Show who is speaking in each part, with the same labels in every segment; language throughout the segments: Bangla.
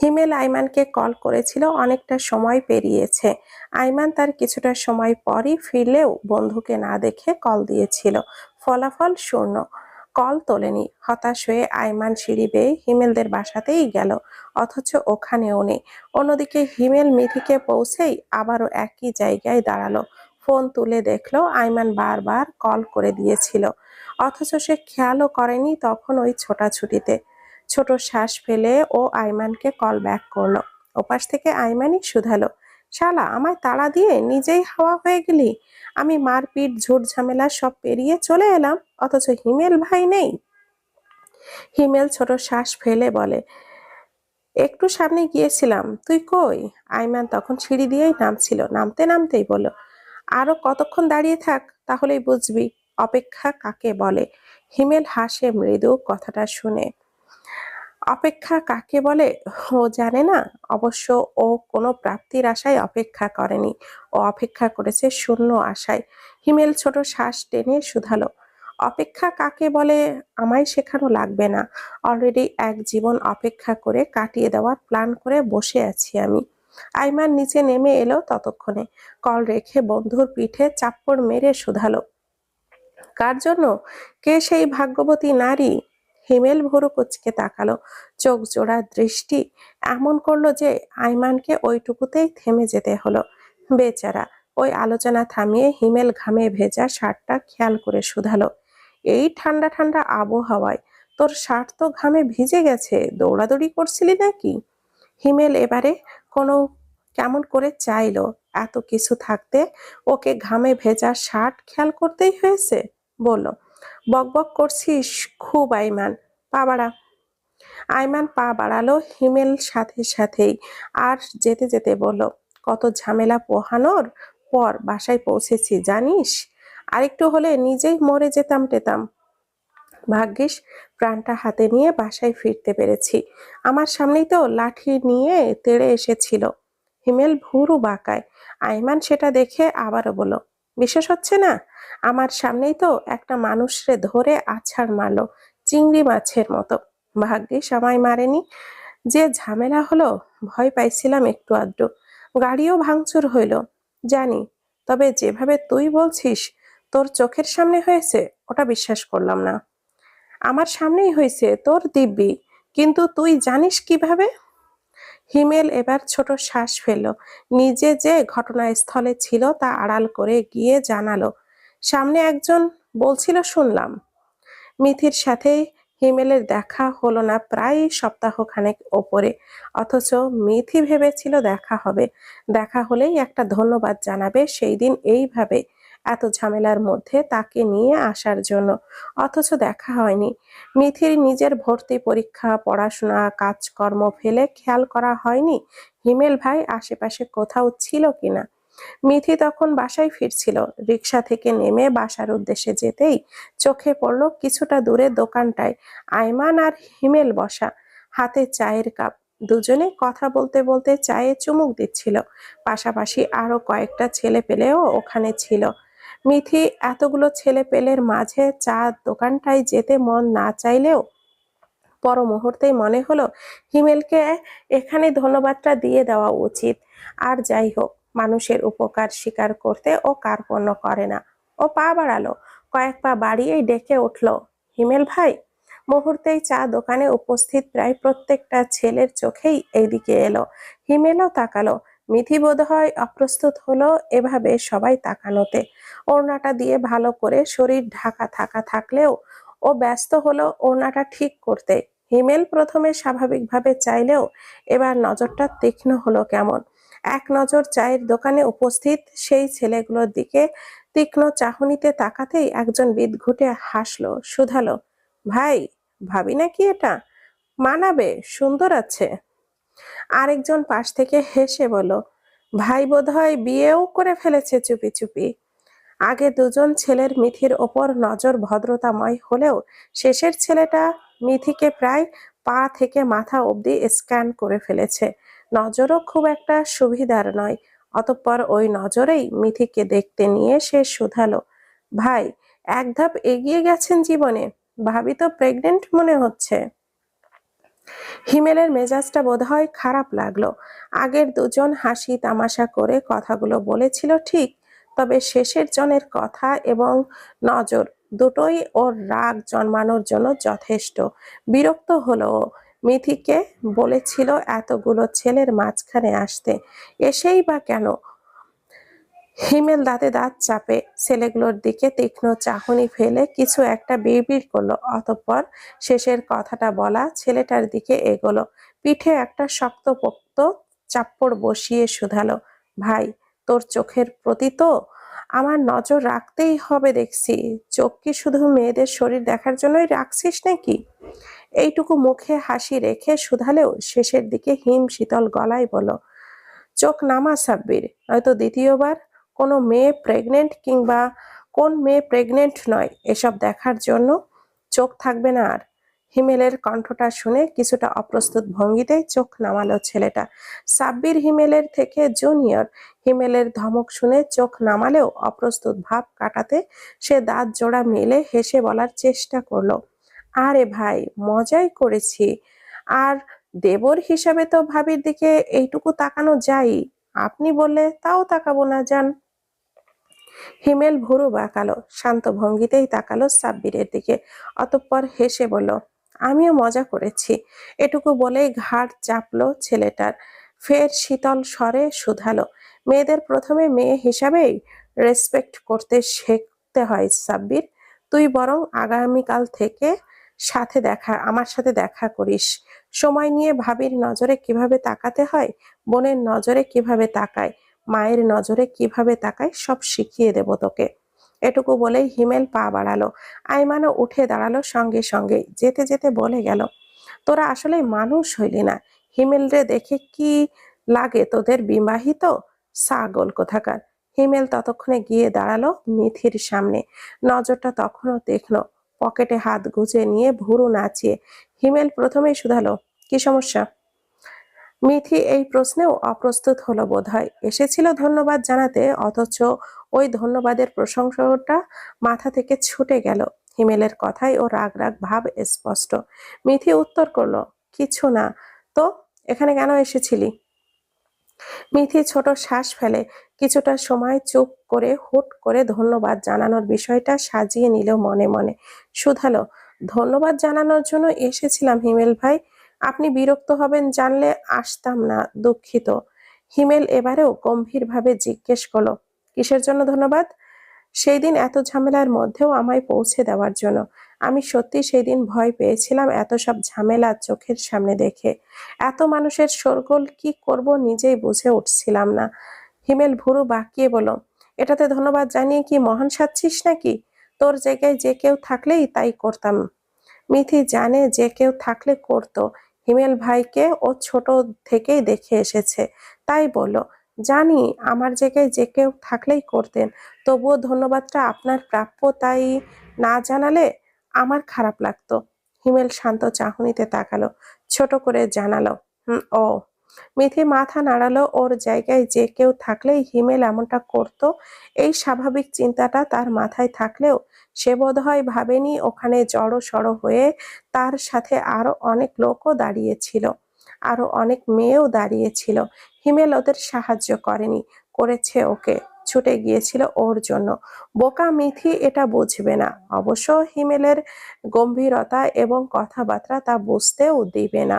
Speaker 1: হিমেল আইমানকে কল করেছিল, অনেকটা সময় পেরিয়েছে। আইমান তার কিছুটা সময় পরই ফিরলেও বন্ধুকে না দেখে কল দিয়েছিল। ফলাফল শূন্য। কল তোলেনি। হতাশ হয়ে আইমান সিঁড়ি বেয়ে হিমেলদের বাসাতেই গেল, অথচ ওখানেও নেই। অন্যদিকে হিমেল মিথিকে পৌঁছেই আবারও একই জায়গায় দাঁড়াল। ফোন তুলে দেখল, আইমান বারবার কল করে দিয়েছিল। অথচ সে খেয়ালও করেনি তখন ওই ছোটাছুটিতে। ছোট শ্বাস ফেলে ও আইমানকে কল ব্যাক করল। ওপাশ থেকে আইমানই শুধালো, শালা, আমায় তাড়া দিয়ে নিজেই হাওয়া হয়ে গেলি? আমি মারপিট, ঝুট ঝামেলা সব পেরিয়ে চলে এলাম, অথচ হিমেল ভাই নেই? হিমেল ছোট শ্বাস ফেলে বলে, একটু সামনে গিয়েছিলাম, তুই কই? আইমান তখন সিঁড়ি দিয়েই নামছিল, নামতে নামতেই বলল, আরও কতক্ষণ দাঁড়িয়ে থাক, তাহলেই বুঝবি, অপেক্ষা কাকে বলে? হিমেল হাসে মৃদু কথাটা শুনে। অপেক্ষা কাকে বলে? ও জানে না। অবশ্য ও কোনো প্রাপ্তির আশায় অপেক্ষা করেনি। ও অপেক্ষা করেছে শূন্য আশায়। হিমেল ছোট শ্বাস টেনে শুধালো। অপেক্ষা কাকে বলে? আমায় শেখানো লাগবে না। অলরেডি এক জীবন অপেক্ষা করে কাটিয়ে দেওয়ার প্ল্যান করে বসে আছি আমি। আইমান নিচে নেমে এলো ততক্ষণে। কল রেখে বন্ধুর পিঠে চাপ্পড় মেরে শুধালো। কার জন্য? কে সেই ভাগ্যবতী নারী? হিমেল ভুরু কুচকে তাকালো। চোখ জোড়া দৃষ্টি এমন করল যে আইমানকে ওইটুকুতেই থেমে যেতে হলো। বেচারা, ওই আলোচনা থামিয়ে হিমেল ঘামে ভেজা শার্টটা খেয়াল করে শুধালো। এই ঠান্ডা ঠান্ডা আবহাওয়ায় তোর শার্ট তো ঘামে ভিজে গেছে, দৌড়াদৌড়ি করছিলি নাকি? হিমেল এবারে কোনো কেমন করে চাইলো এত কিছু থাকতে? ওকে ঘামে ভেজা শার্ট খেয়াল করতেই হয়েছে? বলল বকবক করছিস খুব, আইমান। পা বাড়া। আইমান পা বাড়ালো হিমেল সাথে সাথেই আর যেতে যেতে বলল, কত ঝামেলা পোহানোর পর বাসায় পৌঁছেছি, জানিস? আরেকটু হলে নিজেই মরে যেতাম টেতাম। ভাগ্যিস প্রাণটা হাতে নিয়ে বাসায় ফিরতে পেরেছি। আমার সামনেই তো লাঠি নিয়ে তেড়ে এসেছিল। হিমেল ভুরু বাঁকায়। আইমান সেটা দেখে আবারও বলল বিশ্বাস হচ্ছে না? আমার সামনেই তো একটা মানুষরে ধরে আছাড় মারলো চিংড়ি মাছের মতো। ভাগ্যিস আমায় মারেনি। যে ঝামেলা হলো, ভয় পাইছিলাম একটু আধটু। গাড়িও ভাঙচুর হইল। জানি, তবে যেভাবে তুই বলছিস, তোর চোখের সামনে হয়েছে, ওটা বিশ্বাস করলাম না। আমার সামনেই হয়েছে তোর দিব্যি, কিন্তু তুই জানিস কীভাবে? হিমেল এবার ছোট শ্বাস ফেলল। নিজে যে ঘটনাস্থলে ছিল তা আড়াল করে গিয়ে জানালো, সামনে একজন বলছিল শুনলাম। মিথির সাথে হিমেলের দেখা হলো না প্রায় সপ্তাহখানেক ওপরে। অথচ মিথি ভেবেছিল দেখা হবে। দেখা হলেই একটা ধন্যবাদ জানাবে সেই দিন এইভাবে। এত ঝামেলার মধ্যে তাকে নিয়ে আসার জন্য। অথচ দেখা হয়নি। মিথির নিজের ভর্তি পরীক্ষা, পড়াশোনা, কাজকর্ম ফেলে খেয়াল করা হয়নি হিমেল ভাই আশেপাশে কোথাও ছিল কিনা। মিথি তখন বাসায় ফিরছিল। রিক্সা থেকে নেমে বাসার উদ্দেশ্যে যেতেই চোখে পড়ল কিছুটা দূরে দোকানটায় আয়মান আর হিমেল বসা। হাতে চায়ের কাপ। দুজনে কথা বলতে বলতে চায়ে চুমুক দিচ্ছিল। পাশাপাশি আরও কয়েকটা ছেলে পেলেও ওখানে ছিল। মিথি, এতগুলো ছেলে পেলের মাঝে চা দোকানটায় যেতে মন না চাইলেও পর মুহূর্তেই মনে হলো, হিমেলকে এখানে ধন্যবাদটা দিয়ে দেওয়া উচিত। আর যাই হোক, মানুষের উপকার স্বীকার করতে ও কার্পণ্য করে না। ও পা বাড়ালো, কয়েক পা বাড়িয়েই ডেকে উঠল, হিমেল ভাই? মুহূর্তেই চা দোকানে উপস্থিত প্রায় প্রত্যেকটা ছেলের চোখেই এইদিকে এলো। হিমেলও তাকালো মিথি বোধ হয় অপ্রস্তুত হলো এভাবে সবাই তাকানোতে। ওড়নাটা দিয়ে ভালো করে শরীর ঢাকা থাকা থাকলেও ও ব্যস্ত হলো ওড়নাটা ঠিক করতে। হিমেল প্রথমে স্বাভাবিকভাবে চাইলেও এবার নজরটা তীক্ষ্ণ হলো কেমন। এক নজর চায়ের দোকানে উপস্থিত সেই ছেলেগুলোর দিকে তীক্ষ্ণ চাহনিতে তাকাতেই একজন বিদ ঘুটে হাসলো, শুধালো, ভাই, ভাবি নাকি এটা? মানাবে, সুন্দর আছে। আরেকজন পাশ থেকে হেসে বলল, ভাই বোধহয় বিয়েও করে ফেলেছে চুপি চুপি। আগে দুজন ছেলের মিথির ওপর নজর ভদ্রতাময় হলেও শেষের ছেলেটা মিথিকে প্রায় পা থেকে মাথা অবধি স্ক্যান করে ফেলেছে। নজরও খুব একটা সুবিধার নয়, অতঃপর ওই নজরেই মিথিকে দেখতে নিয়ে সে শুধালো, ভাই, এক ধাপ এগিয়ে গেছেন জীবনে, ভাবি তো প্রেগনেন্ট মনে হচ্ছে। হিমেলের মেজাজটা বোধহয় খারাপ লাগল। আগের দুজন হাসি তামাশা করে কথাগুলো বলেছিল ঠিক, তবে শেষের জনের কথা এবং নজর দুটোই ওর রাগ জন্মানোর জন্য যথেষ্ট। বিরক্ত হলো। মিথিকে বলেছিল এতগুলো ছেলের মাঝখানে আসতে। এসেই বা কেন? হিমেল দাঁতে দাঁত চাপে ছেলেগুলোর দিকে তীক্ষ্ণ চাহনি ফেলে কিছু একটা বিড়বিড় করল। অতঃপর শেষের কথাটা বলা ছেলেটার দিকে এগোলো। পিঠে একটা শক্ত পোক্ত চাপ্পড় বসিয়ে শুধালো। ভাই, তোর চোখের প্রতি তো আমার নজর রাখতেই হবে দেখছি। চোখ কি শুধু মেয়েদের শরীর দেখার জন্যই রাখছিস নাকি? এইটুকু মুখে হাসি রেখে শুধালেও শেষের দিকে হিম শীতল গলায় বলো চোখ নামা সাব্বির, নয়তো দ্বিতীয়বার কোনো মেয়ে প্রেগনেন্ট কিংবা কোন মেয়ে প্রেগনেন্ট নয়, এসব দেখার জন্য চোখ থাকবে না আর। হিমেলের কণ্ঠটা শুনে কিছুটা অপ্রস্তুত ভঙ্গিতে চোখ নামালো ছেলেটা। সাব্বির হিমেলের থেকে জুনিয়র হিমেলের ধমক শুনে চোখ নামালেও অপ্রস্তুত ভাব কাটাতে সে দাঁত জোড়া মেলে হেসে বলার চেষ্টা করল, আরে ভাই, মজাই করেছি। আর দেবর হিসাবে তো ভাবির দিকে এইটুকু তাকানো যাই আপনি বললে তাও তাকাবো না যান হিমেল ভুরু বাঁকালো, শান্ত ভঙ্গিতেই তাকালো সাব্বিরের দিকে। অতঃপর হেসে বলল, আমিও মজা করেছি। এটুকু বলেই ঘাড় চাপলো ছেলেটার। ফের শীতল স্বরে শুধালো, মেয়েদের প্রথমে মেয়ে হিসাবেই রেসপেক্ট করতে শিখতে হয় সাব্বির। তুই বরং আগামীকাল থেকে সাথে দেখা, আমার সাথে দেখা করিস। সময় নিয়ে ভাবির নজরে কীভাবে তাকাতে হয়, বোনের নজরে কীভাবে তাকায় মায়ের নজরে কীভাবে তাকায় সব শিখিয়ে দেব তোকে। এটুকু বলেই হিমেল পা বাড়ালো। আইমানও উঠে দাঁড়াল সঙ্গে সঙ্গে যেতে যেতে বলে গেল, তোরা আসলে মানুষ হইলি না। হিমেল রে, দেখে কি লাগে তোদের বিবাহিত? ছাগল কোথাকার? হিমেল ততক্ষণে গিয়ে দাঁড়াল মিথির সামনে। নজরটা তখনও দেখল পকেটে হাত গুজে নিয়ে ভুরু নাচিয়ে হিমেল প্রথমেই শুধালো, কি সমস্যা? মিথি এই প্রশ্নেও অপ্রস্তুত হলো বোধহয়। এসেছিল ধন্যবাদ জানাতে, অথচ ওই ধন্যবাদের প্রশংসাটা মাথা থেকে ছুটে গেল। হিমেলের কথাই ও রাগ রাগ ভাব স্পষ্ট। মিথি উত্তর করল, কিছু না। তো, এখানে কেন এসেছিলি? মিথি ছোট শ্বাস ফেলে, কিছুটা সময় চুপ করে হুট করে ধন্যবাদ জানানোর বিষয়টা সাজিয়ে নিল মনে মনে। শুধালো, ধন্যবাদ জানানোর জন্য এসেছিলাম হিমেল ভাই। আপনি বিরক্ত হবেন জানলে আসতাম না, দুঃখিত। হিমেল এবারেও গম্ভীরভাবে জিজ্ঞেস করল, কিসের জন্য ধন্যবাদ? সেই দিন এত ঝামেলার মধ্যেও আমায় পৌঁছে দেওয়ার জন্য। আমি সত্যি সেই দিন ভয় পেয়েছিলাম এত সব ঝামেলা চোখের সামনে দেখে। এত মানুষের শোরগোল কি করব নিজেই বুঝে উঠছিলাম না। হিমেল ভুরু বাঁকিয়ে বলো এটাতে ধন্যবাদ জানিয়ে কি মহান সাচ্ছিস নাকি? তোর জায়গায় যে কেউ থাকলেই তাই করতাম। মিথি জানে যে কেউ থাকলে করতো হিমেল ভাইকে ও ছোট থেকেই দেখে এসেছে। তাই বলো জানি, আমার জায়গায় যে কেউ থাকলেই করতেন। তবুও ধন্যবাদটা আপনার প্রাপ্য, তাই না জানালে আমার খারাপ লাগতো। হিমেল শান্ত চাহনিতে তাকালো, ছোট করে জানালো, হুম, ও মিথি মাথা নাড়ালো ওর জায়গায় যে কেউ থাকলেই হিমেল এমনটা করত। এই স্বাভাবিক চিন্তাটা তার মাথায় থাকলেও সে বোধহয় ভাবেনি ওখানে জড়ো সড়ো হয়ে তার সাথে আরও অনেক লোকও দাঁড়িয়েছিল, আরও অনেক মেয়েও দাঁড়িয়েছিল। হিমেল ওদের সাহায্য করেনি, করেছে ওকে। ছুটে গিয়েছিল ওর জন্য। বোকা মিথি এটা বুঝবে না। অবশ্য হিমেলের গম্ভীরতা এবং কথাবার্তা তা বুঝতেও দিবে না।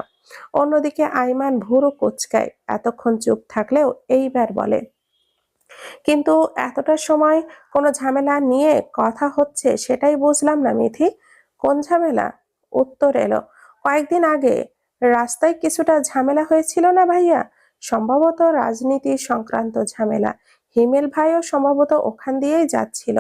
Speaker 1: অন্যদিকে আইমান ভুরু কুচকায়, এতক্ষণ চুপ থাকলেও এইবার বলে, কিন্তু এতটা সময় কোনো ঝামেলা নিয়ে কথা হচ্ছে সেটাই বুঝলাম না মিথি। কোন ঝামেলা? উত্তর এলো, কয়েকদিন আগে। রাস্তায় কিছুটা ঝামেলা হয়েছিল না ভাইয়া? সম্ভবত রাজনীতি সংক্রান্ত ঝামেলা। হিমেল ভাইও সম্ভবত ওখান দিয়েই যাচ্ছিল।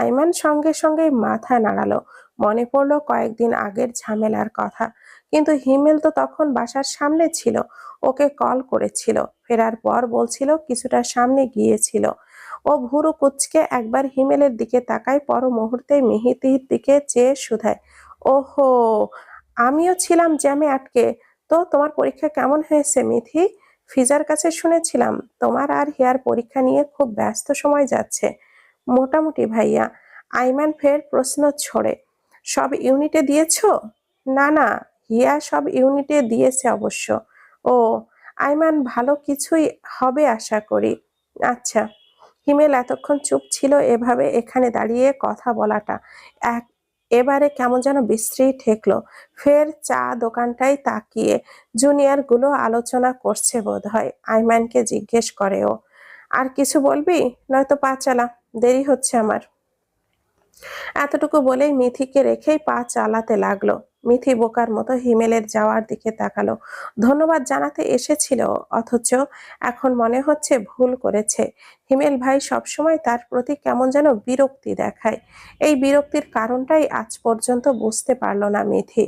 Speaker 1: আইমান সঙ্গে সঙ্গে মাথা নাড়ালো। মনে পড়ল কয়েকদিন আগের ঝামেলার কথা। কিন্তু হিমেল তো তখন বাসার সামনে ছিল। ওকে কল করেছিল। ফেরার পর বলছিল কিছুটা সামনে গিয়েছিল। ও ভুরু কুচকে একবার হিমেলের দিকে তাকায়, পর মুহূর্তে মিহিতির দিকে চেয়ে শুধায়, ওহো, আমিও ছিলাম জ্যামে আটকে। তো তোমার পরীক্ষা কেমন হয়েছে মিথি? ফিজার কাছে শুনেছিলাম, তোমার আর হেয়ার পরীক্ষা নিয়ে খুব ব্যস্ত সময় যাচ্ছে। মোটামুটি ভাইয়া আইমান ফের প্রশ্ন ছড়ে, সব ইউনিটে দিয়েছ? না না হিয়া সব ইউনিটে দিয়েছে অবশ্য। ও, আইমান ভালো কিছুই হবে আশা করি। আচ্ছা হিমেল এতক্ষণ চুপ ছিল এভাবে এখানে দাঁড়িয়ে কথা বলাটা। এক, এবারে কেমন যেন বিশ্রী ঠেকলো। ফের চা দোকানটাই তাকিয়ে জুনিয়রগুলো আলোচনা করছে বোধ হয় আইমানকে জিজ্ঞেস করে ও, আর কিছু বলবি? নয়তো পা চালা, দেরি হচ্ছে আমার। এতটুকু বলেই মিথিকে রেখেই পা চালাতে লাগল। মিথি বোকার মতো হিমেলের যাওয়ার দিকে তাকালো। ধন্যবাদ জানাতে এসেছিল, অথচ এখন মনে হচ্ছে ভুল করেছে। হিমেল ভাই সবসময় তার প্রতি কেমন যেন বিরক্তি দেখায়। এই বিরক্তির কারণটাই আজ পর্যন্ত বুঝতে পারল না মিথি।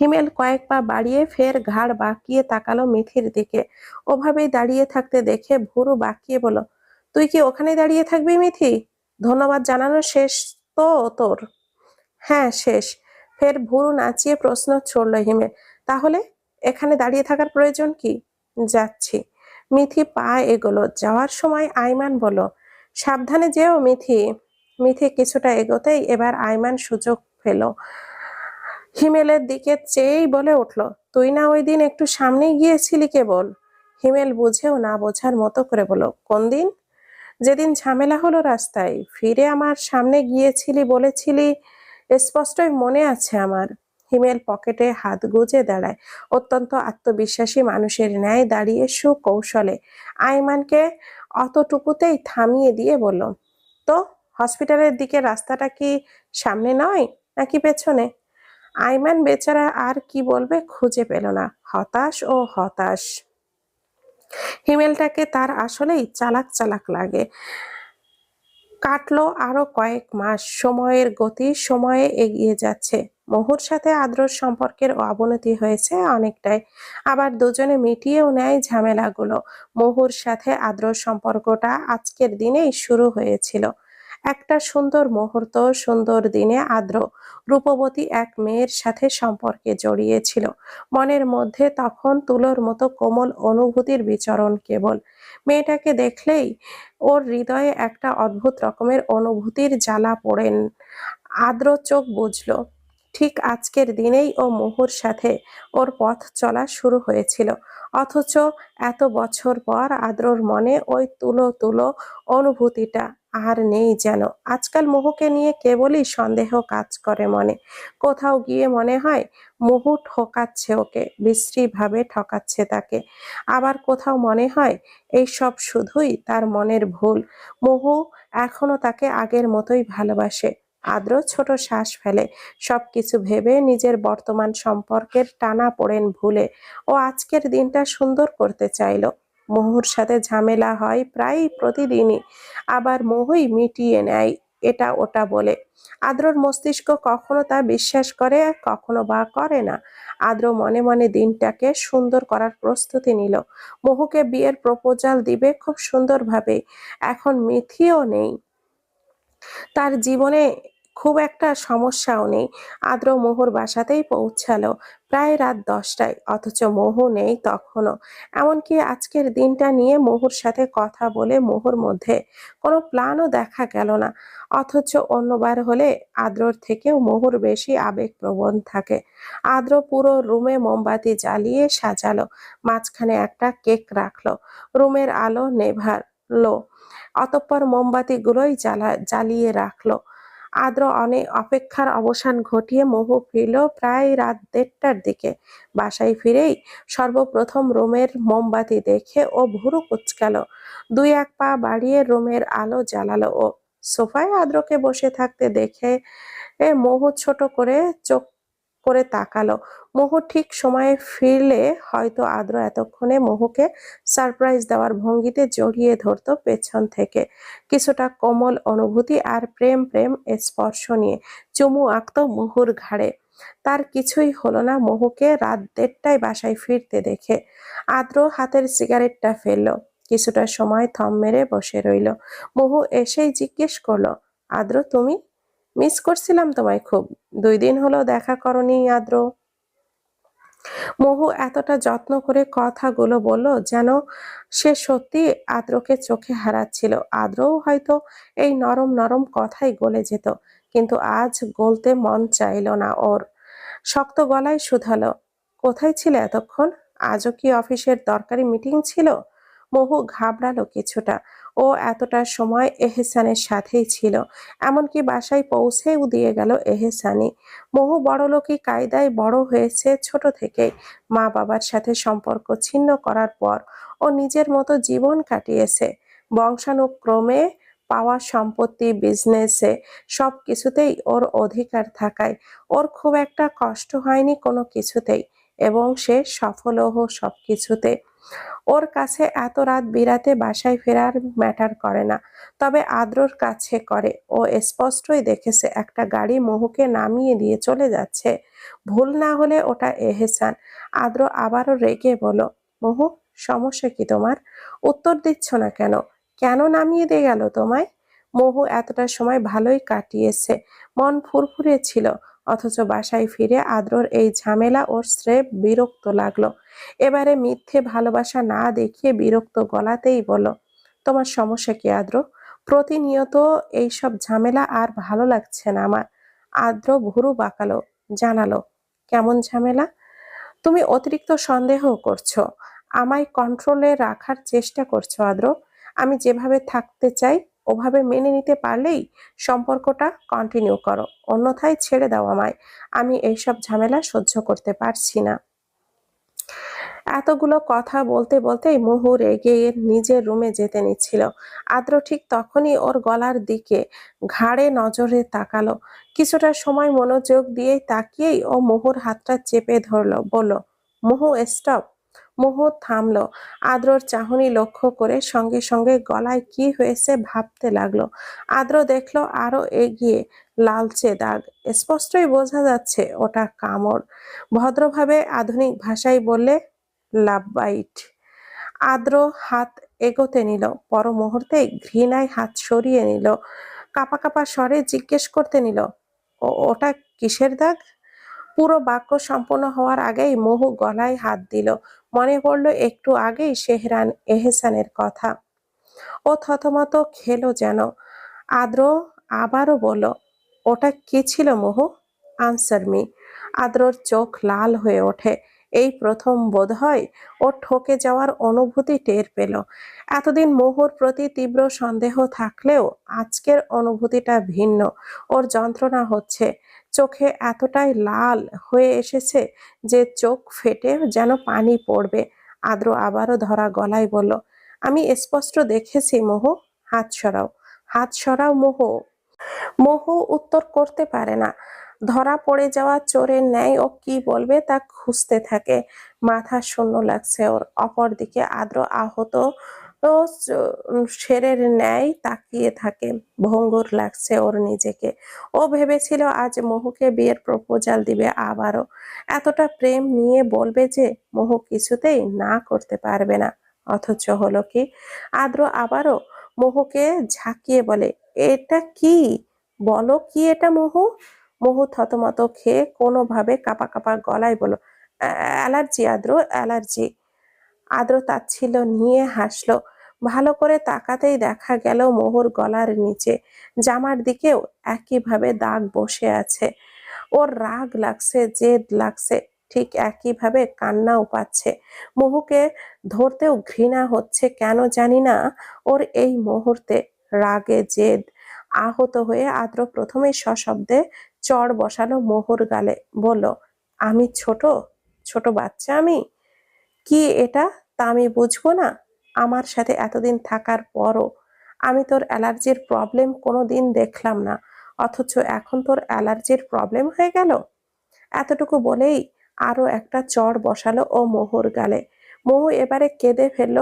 Speaker 1: হিমেল কয়েক পা বাড়িয়ে ফের ঘাড় বাঁকিয়ে তাকালো মিথির দিকে। ওভাবেই দাঁড়িয়ে থাকতে দেখে ভুরু বাঁকিয়ে বলো তুই কি ওখানে দাঁড়িয়ে থাকবি মিথি? ধন্যবাদ জানানো শেষ তো তোর? হ্যাঁ শেষ। ফের ভুরু নাচিয়ে প্রশ্ন ছড়ল হিমে তাহলে এখানে দাঁড়িয়ে থাকার প্রয়োজন কি? যাচ্ছি। মিথি, পা এগোলো। যাওয়ার সময় আইমান বলল সাবধানে যেও, মিথি। মিথি, কিছুটা এগোতেই এবার আইমান সুযোগ পেল। হিমেলের দিকে চেয়েই বলে উঠল, তুই না ওই দিন একটু সামনেই গিয়েছিলি কেবল? হিমেল বুঝেও না বোঝার মতো করে বলো কোন দিন? যেদিন ঝামেলা হলো রাস্তায়, ফিরে আমার সামনে গিয়েছিলি বলেছিলি স্পষ্টই মনে আছে আমার। হিমেল পকেটে হাত গুজে দাঁড়ায়। অত্যন্ত আত্মবিশ্বাসী মানুষের ন্যায় দাঁড়িয়ে সুকৌশলে আইমানকে অতটুকুতেই থামিয়ে দিয়ে বলল, তো, হসপিটালের দিকে রাস্তাটা কি সামনে নয় নাকি পেছনে? আইমান বেচারা আর কি বলবে খুঁজে পেল না। হতাশ ও হতাশ। হিমেলটাকে তার আসলেই চালাক চালাক লাগে। কাটলো আরও কয়েক মাস। সময়ের গতি সময়ে এগিয়ে যাচ্ছে। মহুর সাথে আদ্রর সম্পর্কের অবনতি হয়েছে অনেকটাই। আবার দুজনে মিটিয়েও নেয় ঝামেলাগুলো। মহুর সাথে আদ্রর সম্পর্কটা আজকের দিনেই শুরু হয়েছিল। একটা সুন্দর মুহূর্ত, সুন্দর দিনে আদ্র। রূপবতী এক মেয়ের সাথে সম্পর্কে জড়িয়েছিল। মনের মধ্যে তখন তুলোর মতো কোমল অনুভূতির বিচরণ কেবল। মেয়েটাকে দেখলেই ওর হৃদয়ে একটা অদ্ভুত রকমের অনুভূতির জ্বালা পড়েন। আদ্র চোখ বুঝল, ঠিক আজকের দিনেই ও মোহর সাথে ওর পথ চলা শুরু হয়েছিল। অথচ এত বছর পর আদ্রর মনে ওই তুলো তুলো অনুভূতিটা আর নেই যেন। আজকাল মোহকে নিয়ে কেবলই সন্দেহ কাজ করে মনে। কোথাও গিয়ে মনে হয়, মোহু ঠকাচ্ছে ওকে, বিশ্রীভাবে ঠকাচ্ছে তাকে। আবার কোথাও মনে হয়, এই সব শুধুই তার মনের ভুল। মোহু এখনও তাকে আগের মতোই ভালোবাসে। আদ্র ছোট শ্বাস ফেলে। সবকিছু ভেবে নিজের বর্তমান সম্পর্কের টানা পড়েন ভুলে। ও আজকের দিনটা সুন্দর করতে চাইলো। মোহুর সাথে ঝামেলা হয় প্রায় প্রতিদিনই। আবার মোহই মিটিয়ে নেয়, এটা ওটা বলে। আদ্রর মস্তিষ্ক কখনো তা বিশ্বাস করে, কখনো বা করে না। আদ্র মনে মনে দিনটাকে সুন্দর করার প্রস্তুতি নিল। মোহুকে বিয়ের প্রপোজাল দিবে খুব সুন্দরভাবে। এখন মিথিও নেই। তার জীবনে খুব একটা সমস্যাও নেই। আদ্র মোহর বাসাতেই পৌঁছালো। প্রায় রাত দশটায়, অথচ মোহ নেই তখনও। এমনকি আজকের দিনটা নিয়ে মোহর সাথে কথা বলে মোহর মধ্যে কোনো প্ল্যানও দেখা গেল না। অথচ অন্যবার হলে আদ্রর থেকেও মোহর বেশি আবেগপ্রবণ থাকে। আদ্র পুরো রুমে মোমবাতি জ্বালিয়ে সাজালো, মাঝখানে একটা কেক রাখল, রুমের আলো নেভালো, অতঃপর মোমবাতিগুলোই জ্বালা, জ্বালিয়ে রাখল। আদ্র অনেক অপেক্ষার অবসান ঘটিয়ে মহু ফিরল প্রায় রাত দেড়টার দিকে। বাসায় ফিরেই সর্বপ্রথম রোমের মোমবাতি দেখে ও ভুরু কুচকাল। দুই এক পা বাড়িয়ে রোমের আলো জ্বালালো ও সোফায় আদ্রকে বসে থাকতে দেখে মোহু ছোট করে চোখ করে তাকালো। মোহু ঠিক সময়ে ফিরলে হয়তো আদ্র এতক্ষণে মোহুকে সারপ্রাইজ দেওয়ার ভঙ্গিতে জড়িয়ে ধরত পেছন থেকে। কিছুটা কোমল অনুভূতি আর প্রেম প্রেম স্পর্শ নিয়ে চুমু আঁকত মোহুর ঘাড়ে। তার কিছুই হলো না মোহুকে রাত দেড়টায় বাসায় ফিরতে দেখে। আদ্র হাতের সিগারেটটা ফেলল। কিছুটা সময় থম মেরে বসে রইল। মোহু এসেই জিজ্ঞেস করল, আদ্র, তুমি? মিস করছিলাম তোমায় খুব। দুই দিন হলো দেখা করনি আদ্র। মহু এতটা যত্ন করে কথাগুলো বলল যেন সে সত্যি আদ্রকে চোখে হারাচ্ছিল। আদ্রও হয়তো এই নরম নরম কথাই গলে যেত, কিন্তু আজ গলতে মন চাইল না ওর। শক্ত গলায় শুধালো, কোথায় ছিল এতক্ষণ? আজও কি অফিসের দরকারি মিটিং ছিল? মহু ঘাবড়ালো কিছুটা। ও এতটা সময় এহেসানের সাথেই ছিল। এমনকি বাসায় পৌঁছেও দিয়ে গেল এহেসানি মহু বড়লোকি কায়দায় বড় হয়েছে ছোট থেকেই। মা বাবার সাথে সম্পর্ক ছিন্ন করার পর ও নিজের মতো জীবন কাটিয়েছে। বংশানুক্রমে পাওয়া সম্পত্তি, বিজনেসে সব কিছুতেই ওর অধিকার থাকায় ওর খুব একটা কষ্ট হয়নি কোনো কিছুতেই এবং সে সফলও সব কিছুতে ওর কাছে এত রাত বিরাতে বাসায় ফেরার ম্যাটার করে না। তবে আদ্রর কাছে করে। ও স্পষ্টই দেখেছে একটা গাড়ি মহুকে নামিয়ে দিয়ে চলে যাচ্ছে। ভুল না হলে ওটা এহেসান। আদ্র আবারও রেগে বলো মহু, সমস্যা কি তোমার? উত্তর দিচ্ছ না কেন? কেন নামিয়ে দিয়ে গেল তোমায়? মহু এতটা সময় ভালোই কাটিয়েছে। মন ফুরফুরে ছিল, অথচ বাসায় ফিরে আদ্রর এই ঝামেলা ওর স্রেফ বিরক্ত লাগল। এবারে মিথ্যে ভালোবাসা না দেখিয়ে বিরক্ত গলাতেই বলো তোমার সমস্যা কি, আদ্র? প্রতিনিয়ত এইসব ঝামেলা আর ভালো লাগছে না আমার। আদ্র ভুরু বাঁকালো, জানালো, কেমন ঝামেলা? তুমি অতিরিক্ত সন্দেহ করছ। আমায় কন্ট্রোলে রাখার চেষ্টা করছ, আদ্র। আমি যেভাবে থাকতে চাই, ওভাবে মেনে নিতে পারলেই সম্পর্কটা কন্টিনিউ করো। অন্যথায় ছেড়ে দাও আমায়। আমি এইসব ঝামেলা সহ্য করতে পারছি না। এতগুলো কথা বলতে বলতেই মুহু রেগে নিজের রুমে যেতে নিচ্ছিল। আদ্র ঠিক তখনই ওর গলার দিকে ঘাড়ে নজরে তাকালো। কিছুটা সময় মনোযোগ দিয়ে তাকিয়েই ও মোহর হাতটা চেপে ধরলো, বলল, মোহু স্টপ মোহ থামলো। আদ্রর চাহনি লক্ষ্য করে সঙ্গে সঙ্গে গলায় কি হয়েছে ভাবতে লাগল। আদ্র দেখল আরও এগিয়ে লালচে দাগ। স্পষ্টই বোঝা যাচ্ছে ওটা কামড়। ভদ্রভাবে আধুনিক ভাষায় বললে লাভবাইট আদ্র হাত এগোতে নিল, পর মুহূর্তে ঘৃণায় হাত সরিয়ে নিল, কাপা কাপা স্বরে জিজ্ঞেস করতে নিল, "ও- ওটা কিসের দাগ? পুরো বাক্য সম্পূর্ণ হওয়ার আগেই মহু গলায় হাত দিল, মনে পড়ল একটু আগেই সেহরান এহসানের কথা। ও থতমত খেলো যেন। আদ্র আবারও বলল, ওটা কি ছিল মহু? আনসার মি আদ্রর চোখ লাল হয়ে ওঠে এই প্রথম বোধ হয় ও ঠকে যাওয়ার অনুভূতি টের পেল। এতদিন মোহর প্রতি তীব্র সন্দেহ থাকলেও আজকের অনুভূতিটা ভিন্ন। ওর যন্ত্রণা হচ্ছে, চোখে এতটাই লাল হয়ে এসেছে যে চোখ ফেটে যেন পানি পড়বে। আদ্র আবারও ধরা গলায় বলল, আমি স্পষ্ট দেখেছি মোহ, হাত সরাও হাত সরাও মোহ। মোহ উত্তর করতে পারে না। ধরা পড়ে যাওয়া চোরের ন্যায় ও কি বলবে তা খুঁজতে থাকে। মাথা শূন্য লাগছে ওর। অপরদিকে আদ্র আহত ও শেরের ন্যায় তাকিয়ে থাকে। ভঙ্গুর লাগছে ওর নিজেকে। ও ভেবেছিল আজ মহুকে বিয়ের প্রপোজাল দিবে আবারও। এতটা প্রেম নিয়ে বলবে যে মহু কিছুতেই না করতে পারবে না। অথচ হলো কি? আদ্র আবারও মহুকে ঝাঁকিয়ে বলে, এটা কি? বলো কি এটা মহু? মহু থতমত খেয়ে কোনোভাবে কাপা কাপা গলায় বলো অ্যালার্জি, আদ্র অ্যালার্জি। আদ্র তাচ্ছিল নিয়ে হাসলো। ভালো করে তাকাতেই দেখা গেল মোহর গলার নিচে। জামার দিকেও একইভাবে দাগ বসে আছে। ওর রাগ লাগছে, জেদ লাগছে, ঠিক একইভাবে কান্নাও পাচ্ছে। মহুকে ধরতেও ঘৃণা হচ্ছে, কেন জানি না। ওর এই মুহূর্তে রাগে, জেদ। আহত হয়ে আদ্র প্রথমে সশব্দে চড় বসালো মোহর গালে বলল, আমি ছোট? ছোট বাচ্চা আমি? কি এটা? তা আমি বুঝব না। আমার সাথে এতদিন থাকার পরও আমি তোর অ্যালার্জির প্রবলেম কোনো দিন দেখলাম না। অথচ এখন তোর অ্যালার্জির প্রবলেম হয়ে গেল? এতটুকু বলেই আরও একটা চড় বসালো ও মোহর গালে। মোহু এবারে কেঁদে ফেলল,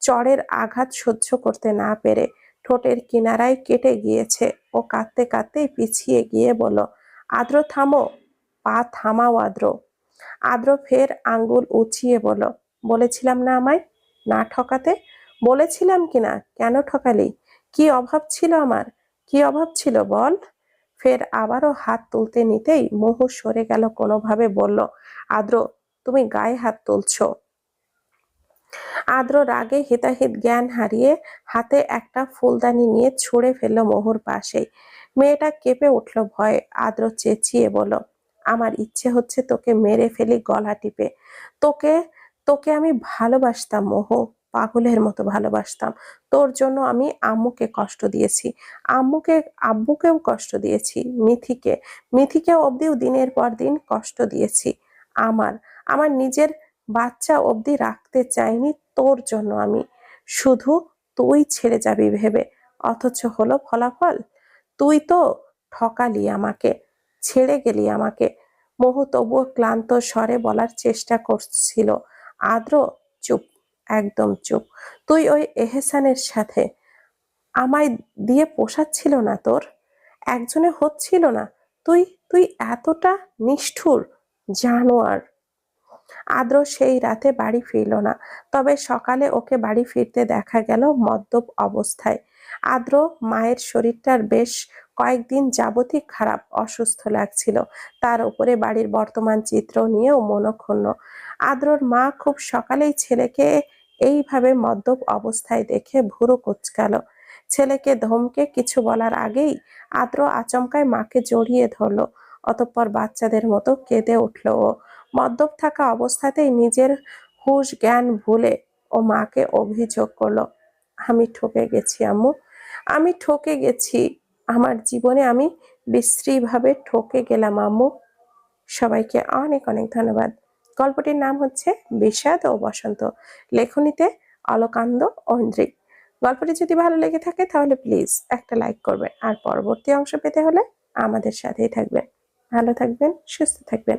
Speaker 1: চড়ের আঘাত সহ্য করতে না পেরে। ঠোঁটের কিনারায় কেটে গিয়েছে। ও কাঁদতে কাঁদতেই পিছিয়ে গিয়ে বলল, আদ্র, থামো। পা থামাও, আদ্র। আদ্র ফের আঙ্গুল উঁচিয়ে বলল, বলেছিলাম না আমায়? না ঠকাতে? বলেছিলাম কিনা কেন ঠকালি? কি অভাব ছিল আমার? কি অভাব ছিল বল? ফের আবারও হাত তুলতে নিতেই মোহু সরে গেল কোনোভাবে, বলল, আদ্র, তুমি গায়ে হাত তুলছো। আদ্র রাগে হিতাহিত জ্ঞান হারিয়ে হাতে একটা ফুলদানি নিয়ে ছুঁড়ে ফেলল মোহর পাশেই। মেয়েটা কেঁপে উঠল ভয়ে। আদ্র চেঁচিয়ে বলল, আমার ইচ্ছে হচ্ছে তোকে মেরে ফেলি গলা টিপে। তোকে তোকে আমি ভালোবাসতাম মোহ, পাগলের মতো ভালোবাসতাম। তোর জন্য আমি আম্মুকে কষ্ট দিয়েছি। আম্মুকে, আব্বুকেও কষ্ট দিয়েছি, মিথিকে। মিথিকে অবধিও দিনের পর দিন কষ্ট দিয়েছি। আমার আমার নিজের বাচ্চা অবধি রাখতে চাইনি তোর জন্য আমি। শুধু তুই ছেড়ে যাবি ভেবে। অথচ হলো ফলাফল। তুই তো ঠকালি আমাকে, ছেড়ে গেলি আমাকে। মোহ তবুও ক্লান্ত স্বরে বলার চেষ্টা করছিল। আদ্র, চুপ, একদম চুপ। তুই ওই এহেসানের সাথে আমায় দিয়ে পোষাচ্ছিল না তোর? একজনে হচ্ছিল না। তুই তুই এতটা নিষ্ঠুর জানোয়ার। আদ্র সেই রাতে বাড়ি ফিরল না। তবে সকালে ওকে বাড়ি ফিরতে দেখা গেল মদ্যপ অবস্থায়। আদ্র মায়ের শরীরটার বেশ কয়েকদিন যাবতই খারাপ, অসুস্থ লাগছিল। তার উপরে বাড়ির বর্তমান চিত্র নিয়েও মনক্ষুণ্ণ। আদ্রর মা খুব সকালেই ছেলেকে এইভাবে মদ্যপ অবস্থায় দেখে ভুরু কুচকালো। ছেলেকে ধমকে কিছু বলার আগেই আদ্র আচমকায় মাকে জড়িয়ে ধরলো। অতঃপর বাচ্চাদের মতো কেঁদে উঠল ও মদ্যপ থাকা অবস্থাতেই নিজের হুঁশ জ্ঞান ভুলে ও মাকে অভিযোগ করল, আমি ঠকে গেছি, আম্মু। আমি ঠকে গেছি। আমার জীবনে আমি বিশ্রীভাবে ঠকে গেলাম, আম্মু। সবাইকে অনেক অনেক ধন্যবাদ। গল্পটির নাম হচ্ছে বিষাদ ও বসন্ত। লেখনীতে অলকান্দ ঐন্দ্রিক গল্পটি যদি ভালো লেগে থাকে তাহলে প্লিজ একটা লাইক করবেন। আর পরবর্তী অংশ পেতে হলে আমাদের সাথেই থাকবেন। ভালো থাকবেন, সুস্থ থাকবেন।